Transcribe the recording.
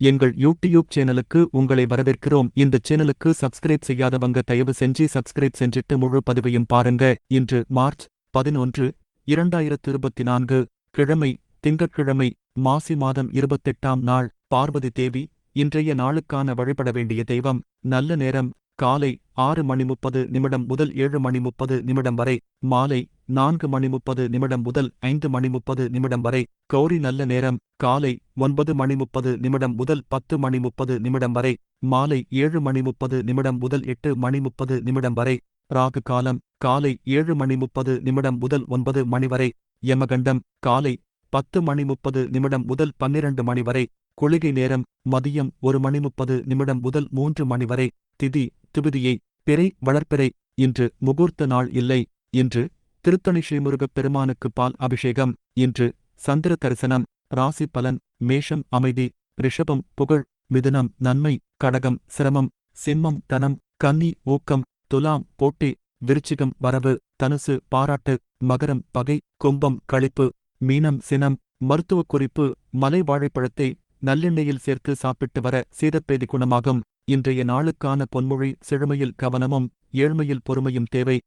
எங்கள் யூடியூப் சேனலுக்கு உங்களை வரவேற்கிறோம். இந்த சேனலுக்கு சப்ஸ்கிரைப் செய்யாதவங்க தயவு செஞ்சு சப்ஸ்கிரைப் செஞ்சிட்டு முழு பதிவையும் பாருங்க. இன்று மார்ச் பதினொன்று இரண்டாயிரத்து இருபத்தி நான்கு கிழமை திங்கட்கிழமை மாசி மாதம் இருபத்தெட்டாம் நாள் பார்வதி தேவி இன்றைய நாளுக்கான வழிபட வேண்டிய தெய்வம் நல்ல நேரம் காலை ஆறு மணி முப்பது நிமிடம் முதல் ஏழு மணி முப்பது நிமிடம் வரை மாலை நான்கு மணி முப்பது நிமிடம் முதல் ஐந்து மணி முப்பது நிமிடம் வரை கௌரி நல்ல நேரம் காலை ஒன்பது மணி முப்பது நிமிடம் முதல் பத்து மணி முப்பது நிமிடம் வரை மாலை ஏழு மணி முப்பது நிமிடம் முதல் எட்டு மணி முப்பது நிமிடம் வரை ராகு காலம் காலை ஏழு மணி முப்பது நிமிடம் முதல் ஒன்பது மணி வரை யமகண்டம் காலை பத்து மணி முப்பது நிமிடம் முதல் பன்னிரண்டு மணி வரை குளிகை நேரம் மதியம் ஒரு மணி முப்பது நிமிடம் முதல் மூன்று மணி வரை திதி திபதியை பிறை வளர்ப்பிறை இன்று முகூர்த்த நாள் இல்லை இன்று திருத்தணி ஸ்ரீமுருகப் பெருமானுக்கு பால் அபிஷேகம். இன்று சந்திர தரிசனம். ராசி பலன். மேஷம் அமைதி. ரிஷபம் புகழ். மிதுனம் நன்மை. கடகம் சிரமம். சிம்மம் தனம். கன்னி ஊக்கம். துலாம் போட்டி. விருச்சிகம் வரவு. தனுசு பாராட்டு. மகரம் பகை. கும்பம் களிப்பு மீனம் சினம். மருத்துவக் குறிப்பு. மலை வாழைப்பழத்தை நல்லெண்ணெயில் சேர்த்து சாப்பிட்டு வர சீதப்பேதி குணமாகும். இன்றைய நாளுக்கான பொன்மொழி. செழுமையில் கவனமும். ஏழ்மையில் பொறுமையும் தேவை.